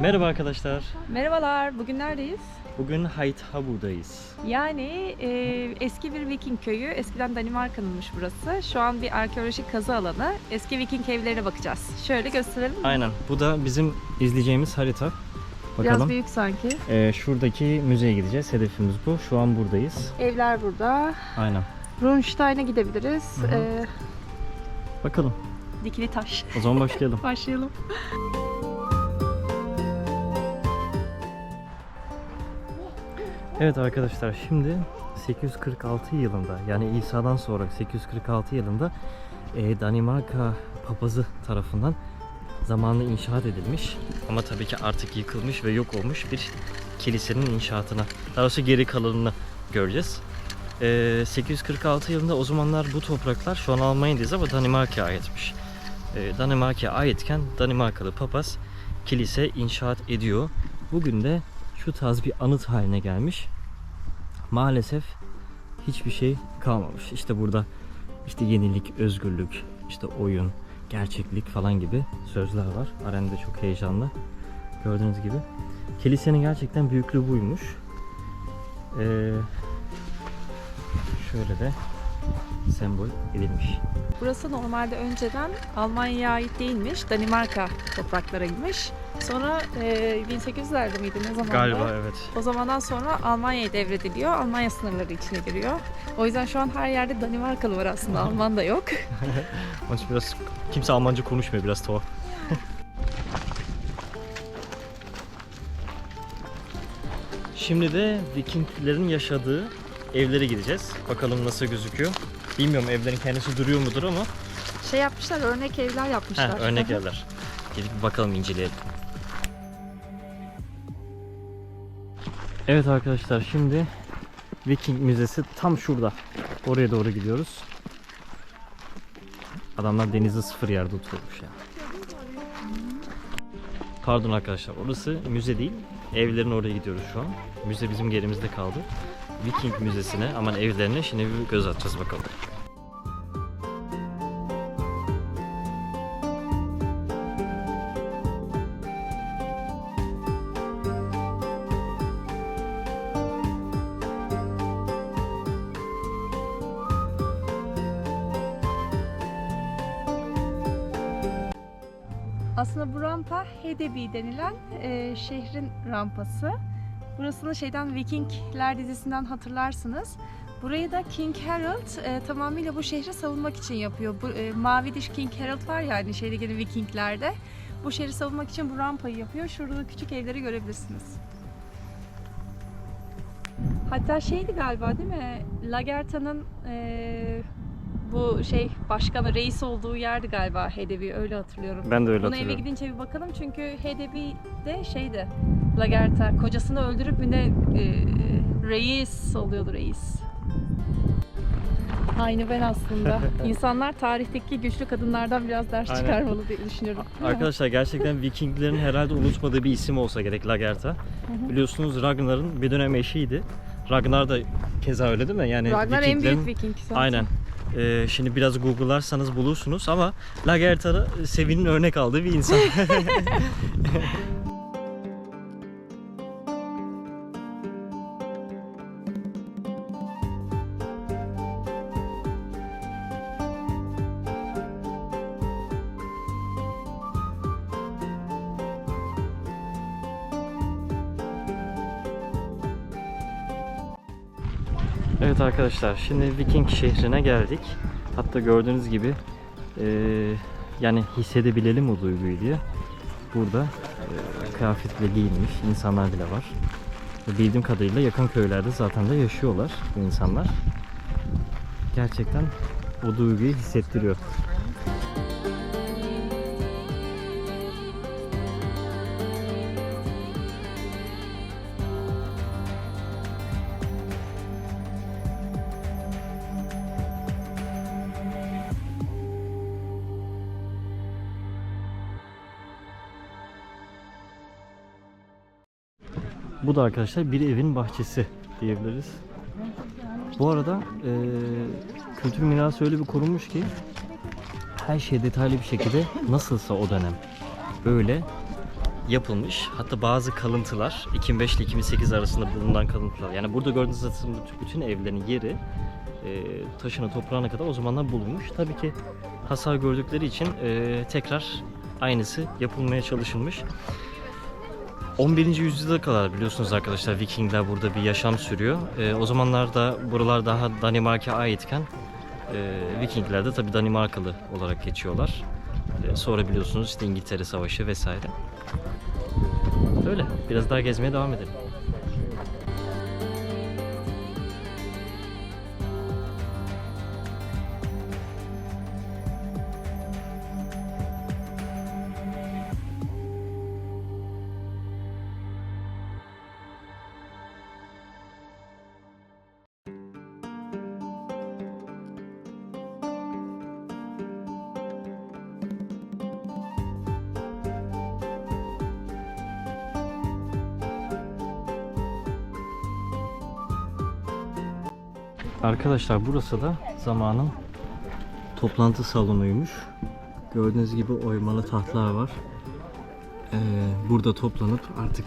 Merhaba arkadaşlar. Merhabalar, bugün neredeyiz? Bugün Haithabu'dayız. Yani e, eski bir Viking köyü, eskiden Danimarka'nınmış burası. Şu an bir arkeolojik kazı alanı. Eski Viking evlerine bakacağız. Şöyle gösterelim mi? Aynen. Bu da bizim izleyeceğimiz harita. Biraz Bakalım. büyük sanki. Ee, şuradaki müzeye gideceğiz. Hedefimiz bu. Şu an buradayız. Evler burada. Aynen. Runstein'e gidebiliriz. Hı hı. E, Bakalım. dikili taş. O zaman başlayalım. Başlayalım. Evet arkadaşlar şimdi 846 yılında yani İsa'dan sonra 846 yılında e, Danimarka papazı tarafından zamanla inşaat edilmiş ama tabii ki artık yıkılmış ve yok olmuş bir kilisenin inşaatına daha doğrusu geri kalanını göreceğiz. E, 846 yılında o zamanlar bu topraklar şu an Almanya'dayız ama Danimarka'ya aitmiş. E, Danimarka'ya aitken Danimarkalı papaz kilise inşaat ediyor. Bugün de şu tarz bir anıt haline gelmiş. Maalesef hiçbir şey kalmamış. İşte burada işte yenilik, özgürlük, işte oyun, gerçeklik falan gibi sözler var. Aren de çok heyecanlı. Gördüğünüz gibi. Kilisenin gerçekten büyüklüğü buymuş. Ee, şöyle de sembol edilmiş. Burası normalde önceden Almanya'ya ait değilmiş. Danimarka topraklarıymış. Sonra e, 1800'lerde miydi ne zamanda? Galiba evet. O zamandan sonra Almanya'ya devrediliyor. Almanya sınırları içine giriyor. O yüzden şu an her yerde Danimarkalı var aslında. Alman da yok. Onun için biraz kimse Almanca konuşmuyor biraz tuhaf. Şimdi de Vikinglerin yaşadığı evlere gideceğiz. Bakalım nasıl gözüküyor. Bilmiyorum evlerin kendisi duruyor mudur ama Şey yapmışlar, örnek evler yapmışlar. Heh, örnek evler. Gidip bakalım inceleyelim. Evet arkadaşlar şimdi Viking Müzesi tam şurada. Oraya doğru gidiyoruz. Adamlar denizde sıfır yerde oturmuş ya. Pardon arkadaşlar orası müze değil. Evlerin oraya gidiyoruz şu an. Müze bizim gerimizde kaldı. Viking Müzesi'ne aman evlerine şimdi bir göz atacağız bakalım. Hedeby denilen e, şehrin rampası. Burasını şeyden Vikingler dizisinden hatırlarsınız. Burayı da King Harold e, tamamıyla bu şehri savunmak için yapıyor. Bu e, mavi diş King Harold var ya hani şeyde gene Vikinglerde. Bu şehri savunmak için bu rampayı yapıyor. Şurada da küçük evleri görebilirsiniz. Hatta şeydi galiba değil mi? Lagerta'nın e, bu şey başkanı, reis olduğu yerdi galiba Hedeby öyle hatırlıyorum. Ben de öyle eve hatırlıyorum. gidince bir bakalım çünkü Hedeby de şeydi Lagerta kocasını öldürüp bir de e, reis oluyordu reis. Aynı ben aslında. İnsanlar tarihteki güçlü kadınlardan biraz ders Aynen. çıkarmalı diye düşünüyorum. Arkadaşlar gerçekten Vikinglerin herhalde unutmadığı bir isim olsa gerek Lagertha. hı. Biliyorsunuz Ragnar'ın bir dönem eşiydi. Ragnar da keza öyle değil mi? Yani Ragnar en Vikinglerin- büyük Viking zaten. Aynen. Ee, şimdi biraz google'larsanız bulursunuz ama Lagertha'da Sevin'in örnek aldığı bir insan. Evet arkadaşlar şimdi Viking şehrine geldik. Hatta gördüğünüz gibi eee, yani hissedebilelim o duyguyu diye. Burada eee, kıyafetle giyinmiş insanlar bile var. Bildiğim kadarıyla yakın köylerde zaten de yaşıyorlar bu insanlar. Gerçekten o duyguyu hissettiriyor. Bu da arkadaşlar bir evin bahçesi diyebiliriz. Bu arada eee kültür mirası öyle bir korunmuş ki her şey detaylı bir şekilde nasılsa o dönem böyle yapılmış. Hatta bazı kalıntılar 2005 ile 2008 arasında bulunan kalıntılar. Yani burada gördüğünüz zaten bütün evlerin yeri e, taşına toprağına kadar o zamanlar bulunmuş. Tabii ki hasar gördükleri için e, tekrar aynısı yapılmaya çalışılmış. 11. yüzyıla kadar biliyorsunuz arkadaşlar Vikingler burada bir yaşam sürüyor. E, o zamanlarda buralar daha Danimark'a aitken e, Vikingler de tabii Danimarkalı olarak geçiyorlar. E, sonra biliyorsunuz işte İngiltere Savaşı vesaire. Öyle. Biraz daha gezmeye devam edelim. Arkadaşlar burası da zamanın toplantı salonuymuş. Gördüğünüz gibi oymalı tahtlar var. Ee, burada toplanıp artık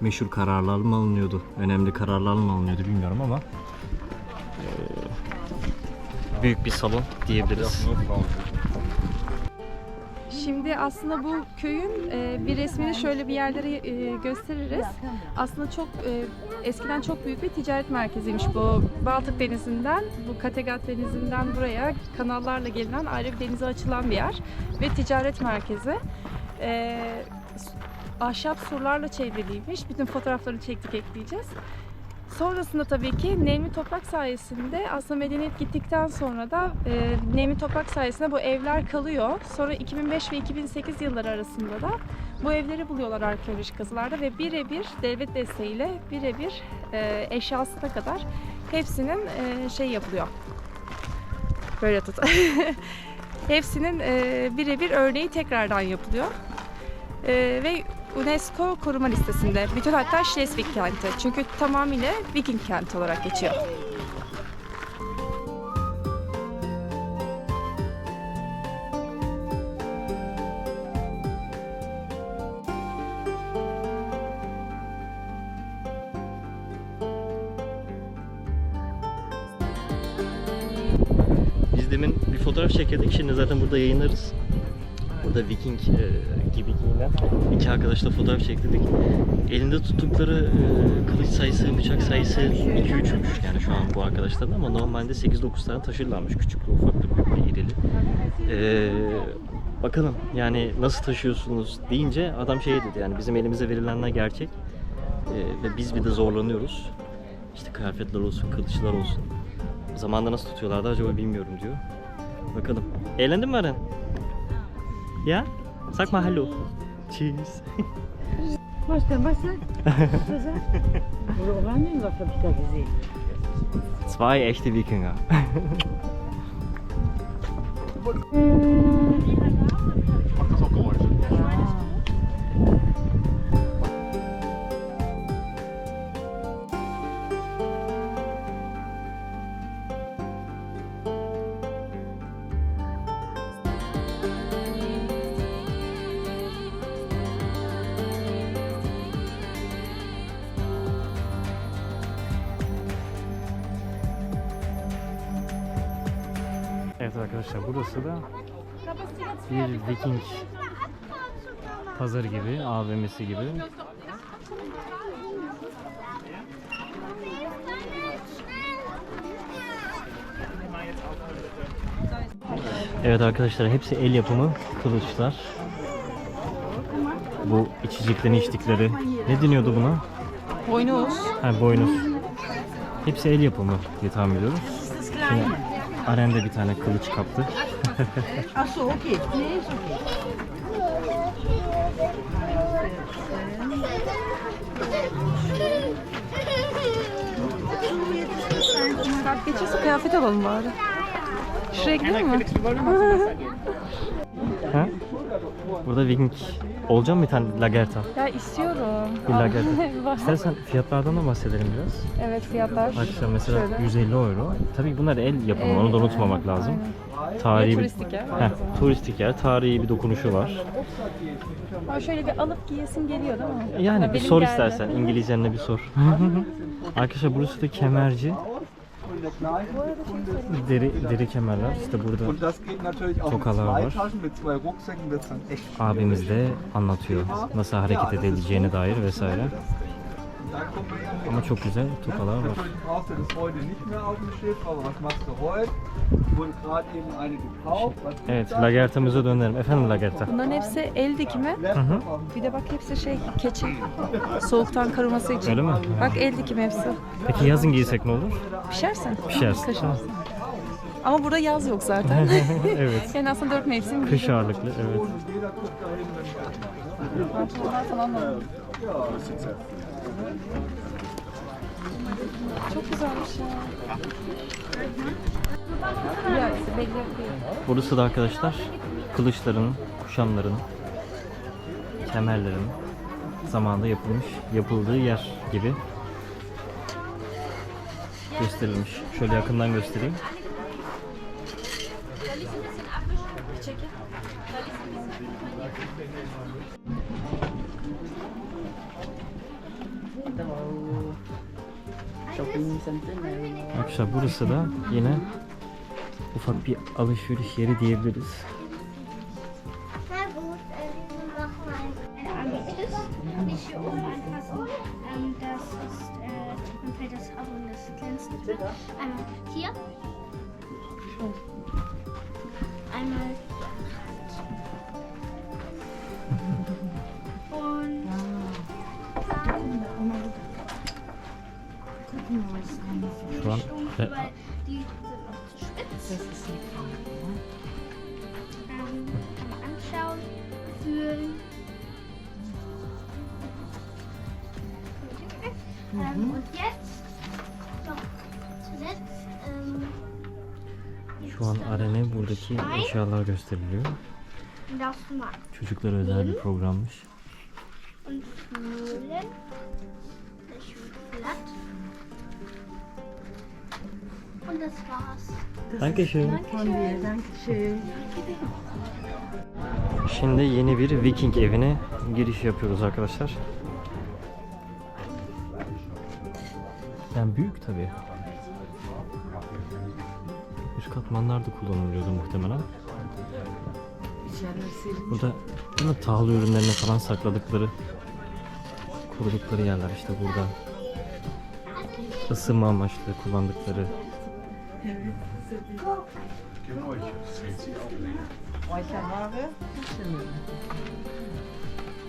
meşhur kararlar mı alınıyordu? Önemli kararlar mı alınıyordu bilmiyorum ama ee, büyük bir salon diyebiliriz. Şimdi aslında bu köyün e, bir resmini şöyle bir yerlere e, gösteririz. Aslında çok e, eskiden çok büyük bir ticaret merkeziymiş bu Baltık Denizi'nden, bu Kattegat Denizi'nden buraya kanallarla gelinen ayrı bir denize açılan bir yer ve ticaret merkezi. E, ahşap surlarla çevriliymiş. Bütün fotoğraflarını çektik ekleyeceğiz. Sonrasında tabii ki nemli toprak sayesinde aslında medeniyet gittikten sonra da e, nemli toprak sayesinde bu evler kalıyor. Sonra 2005 ve 2008 yılları arasında da bu evleri buluyorlar arkeolojik kazılarda ve birebir devlet desteğiyle birebir e, eşyasına kadar hepsinin e, şey yapılıyor. Böyle tut. hepsinin e, birebir örneği tekrardan yapılıyor. E, ve UNESCO koruma listesinde. Bütün hatta Schleswig kenti. Çünkü tamamıyla Viking kenti olarak geçiyor. Biz demin bir fotoğraf çekildik. Şimdi zaten burada yayınlarız. Burada Viking e, gibi giyinen iki arkadaşla fotoğraf çektirdik. Elinde tuttukları e, kılıç sayısı, bıçak sayısı 2-3'müş yani şu an bu arkadaşların ama normalde 8-9 tane taşırlarmış. Küçüklü, ufaklı, büyüklü, irili. E, bakalım yani nasıl taşıyorsunuz deyince adam şey dedi yani bizim elimize verilenler gerçek. E, ve biz bir de zorlanıyoruz. İşte kıyafetler olsun, kılıçlar olsun. Zamanında nasıl tutuyorlardı acaba bilmiyorum diyor. Bakalım. Eğlendin mi Aren? Ya? Sag mal Hallo. Tschüss. Was denn, was denn? Oder Oranien, was hab ich da gesehen? Zwei echte Wikinger. Macht das auch Geräusche? Evet arkadaşlar burası da bir Viking pazarı gibi, AVM'si gibi. Evet arkadaşlar hepsi el yapımı kılıçlar. Bu içeceklerini içtikleri ne deniyordu buna? Boynuz. Ha boynuz. Hepsi el yapımı diye tahmin ediyorum. Şimdi Aren de bir tane kılıç kaptı. Nee, ist okay. Saat geçirse kıyafet alalım bari. Şuraya gidelim mi? Ha? Burada Viking Olacak mı bir tane lagerta? Ya istiyorum. Bir lagerta. İstersen fiyatlardan da bahsedelim biraz. evet fiyatlar. Arkadaşlar mesela Şöyle. 150 euro. Tabii bunlar el yapımı, onu da unutmamak lazım. aynen. Tarihi bir, turistik yer. Heh, turistik yer, tarihi bir dokunuşu var. Ama şöyle bir alıp giyesin geliyor değil mi? Yani Ya bir sor geldi. istersen, İngilizcenle bir sor. Arkadaşlar burası da kemerci. Deri, deri kemerler. İşte burada Tokalar var. Abimiz de anlatıyor nasıl hareket edileceğine dair vesaire. Ama çok güzel tokalar var. Evet? Lagerta'mıza dönelim. Efendim Lagerta. Bunların hepsi el dikimi. Auf dem Bir de bak hepsi şey keçi. Soğuktan koruması için. Öyle mi? Bak el dikimi hepsi. Peki yazın giysek ne olur? Pişersin. Pişersin. Kışın. Ama burada yaz yok zaten. evet. yani aslında dört mevsim. Kış ağırlıklı, evet. Pantolonlar falan var. Çok güzelmiş ya. Burası da arkadaşlar kılıçların, kuşamların, kemerlerin zamanında yapılmış, yapıldığı yer gibi gösterilmiş. Şöyle yakından göstereyim. Shopping center ne? Arkadaşlar burası da yine ufak bir alışveriş yeri diyebiliriz. Na gut, äh, und jetzt noch zuletzt ähm, şu an Arene buradaki eşyalar gösteriliyor. mal Çocuklara özel bir programmış. und fühlen. Das war's. Dankeschön. Von dir, danke schön. Şimdi yeni bir Viking evine giriş yapıyoruz arkadaşlar. Yani büyük tabii. Üst katmanlar da kullanılıyordu muhtemelen. Burada burada tahıl ürünlerini falan sakladıkları, korudukları yerler işte burada. Isınma amaçlı kullandıkları. Weiße Haare.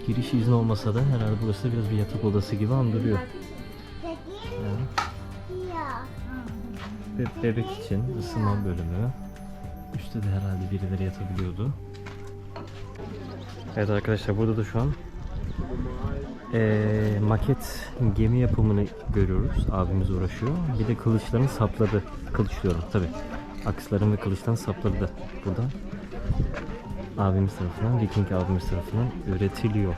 Giriş izni olmasa da herhalde burası biraz bir yatak odası gibi andırıyor. Be- bebek için ısınma bölümü. Üstte de herhalde birileri yatabiliyordu. Evet arkadaşlar burada da şu an eee, maket gemi yapımını görüyoruz. Abimiz uğraşıyor. Bir de kılıçların sapları. Kılıç diyorum tabi. Aksların ve kılıçların sapları da burada. Abimiz tarafından, Viking abimiz tarafından üretiliyor.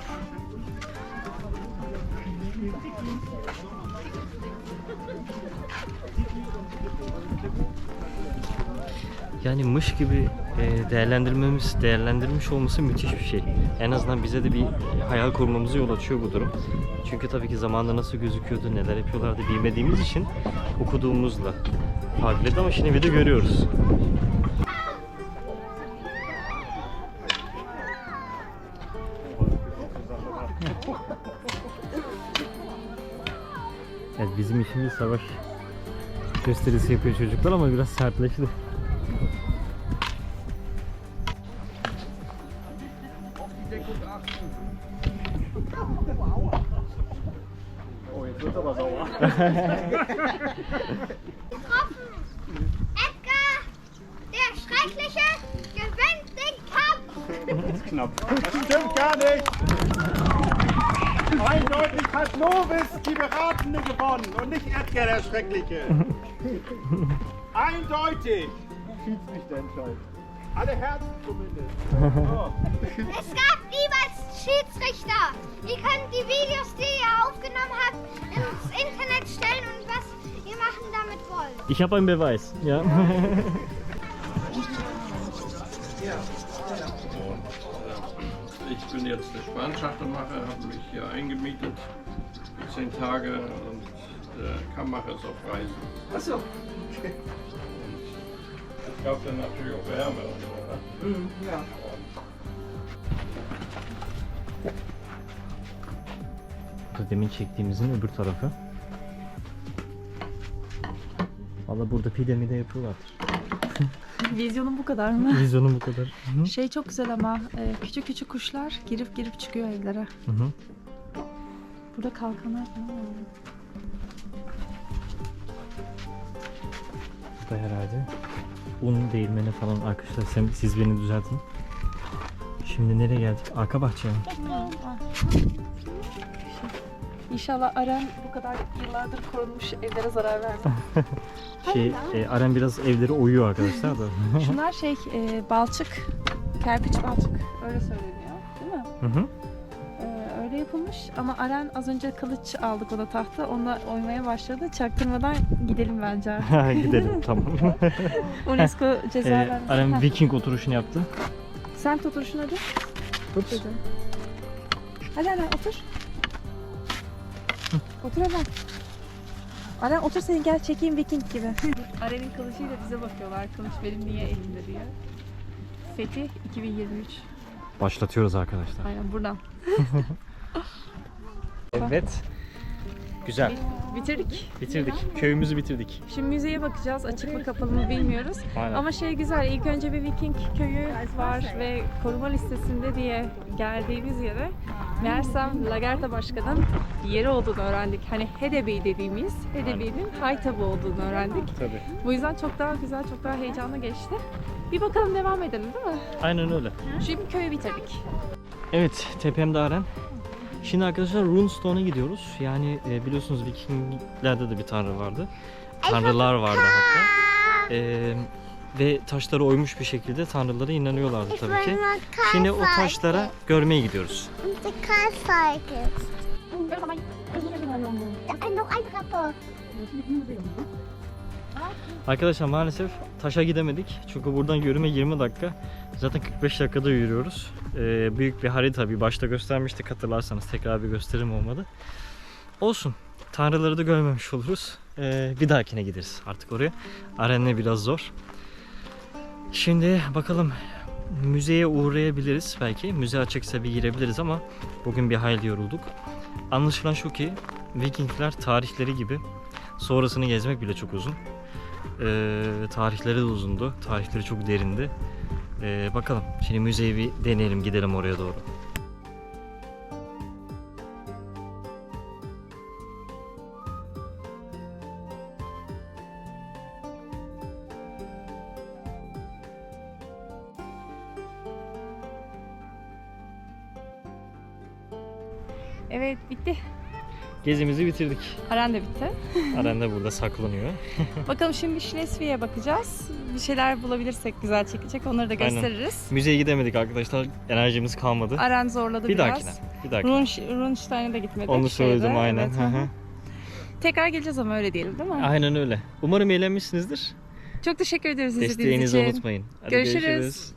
Yani mış gibi değerlendirmemiz, değerlendirmiş olması müthiş bir şey. En azından bize de bir hayal kurmamızı yol açıyor bu durum. Çünkü tabii ki zamanında nasıl gözüküyordu, neler yapıyorlardı bilmediğimiz için okuduğumuzla farklıydı ama şimdi bir de görüyoruz. Evet bizim bir savaş gösterisi yapıyor çocuklar ama biraz sertleşti. Edgar, der Schreckliche, gewinnt den Kampf. Knapp. Das stimmt gar nicht. Eindeutig hat Lovis die Beratende gewonnen und nicht Edgar der Schreckliche. Eindeutig. Schiedsrichter entscheidet. Alle Herzen zumindest. Es gab niemals Schiedsrichter. Ihr könnt die Videos, die ihr aufgenommen habt, ins Internet stellen und was ihr machen damit wollt. Ich habe einen Beweis. Ja. Ich bin jetzt der Spanschachtelmacher, habe mich hier eingemietet für zehn Tage und der Kammermacher ist auf Reisen. Achso. Ich glaube dann natürlich auch Wärme und so. Ne? Ja. Demin çektiğimizin öbür tarafı. Valla burada pide mi de yapıyorlardır. Vizyonun bu kadar mı? Vizyonu bu kadar. Hı hı. Şey çok güzel ama e, küçük küçük kuşlar girip girip çıkıyor evlere. Hı hı. Burada kalkanlar falan var. Bu da herhalde un değirmeni falan arkadaşlar sen, siz beni düzeltin. Şimdi nereye geldik? Arka bahçeye mi? İnşallah Aren bu kadar yıllardır korunmuş evlere zarar vermez. Şey, e, Aren biraz evleri oyuyor arkadaşlar da. Şunlar şey e, balçık, kerpiç balçık öyle söyleniyor değil mi? Hı hı. Ee, öyle yapılmış ama Aren az önce kılıç aldık o da tahta onunla oymaya başladı. Çaktırmadan gidelim bence. Gidelim tamam. UNESCO ceza e, vermesin. Aren Viking oturuşunu yaptı. Sen oturuşunu hadi. Hadi. Hadi otur. Otur Aren. Aren otur seni gel çekeyim Viking gibi. Aren'in kılıcıyla bize bakıyorlar. Kılıç benim niye elimde diye. Fethi 2023. Başlatıyoruz arkadaşlar. Aynen buradan. Evet. Güzel. Bitirdik. Bitirdik. Köyümüzü bitirdik. Şimdi müzeye bakacağız. Açık mı kapalı mı bilmiyoruz. Aynen. Ama şey güzel. ilk önce bir Viking köyü var ve koruma listesinde diye geldiğimiz yere meğersem Lagerta Başkan'ın yeri olduğunu öğrendik. Hani Hedeby dediğimiz Hedeby'nin Haytabı olduğunu öğrendik. Tabii. Bu yüzden çok daha güzel, çok daha heyecanlı geçti. Bir bakalım devam edelim değil mi? Aynen öyle. Şimdi köyü bitirdik. Evet, tepemde Aren. Şimdi arkadaşlar Runestone'a gidiyoruz. Yani e, biliyorsunuz Vikinglerde de bir tanrı vardı. Tanrılar vardı hatta. E, ve taşları oymuş bir şekilde tanrılara inanıyorlardı tabii ki. Şimdi o taşlara görmeye gidiyoruz. Arkadaşlar maalesef taşa gidemedik. Çünkü buradan yürüme 20 dakika. Zaten 45 dakikada yürüyoruz. Ee, büyük bir harita bir başta göstermiştik hatırlarsanız. Tekrar bir gösterim olmadı. Olsun. Tanrıları da görmemiş oluruz. Ee, bir dahakine gideriz artık oraya. Arenle biraz zor. Şimdi bakalım müzeye uğrayabiliriz belki. Müze açıksa bir girebiliriz ama bugün bir hayli yorulduk. Anlaşılan şu ki Vikingler tarihleri gibi sonrasını gezmek bile çok uzun. Ee, tarihleri de uzundu. Tarihleri çok derindi. Ee, bakalım. Şimdi müzeyi bir deneyelim. Gidelim oraya doğru. Evet bitti. Gezimizi bitirdik. Aren de bitti. Aren de burada saklanıyor. Bakalım şimdi Schleswig'e bakacağız. Bir şeyler bulabilirsek güzel çekecek. Onları da Aynen. gösteririz. Müzeye gidemedik arkadaşlar. Enerjimiz kalmadı. Aren zorladı Bir biraz. dahakine. Bir dahakine. Run, Runstein'e de gitmedik. Onu söyledim şeyde. aynen. Evet. Tekrar geleceğiz ama öyle diyelim değil mi? aynen öyle. Umarım eğlenmişsinizdir. Çok teşekkür ederiz izlediğiniz Desteğinizi için. unutmayın. Hadi Görüşürüz. görüşürüz.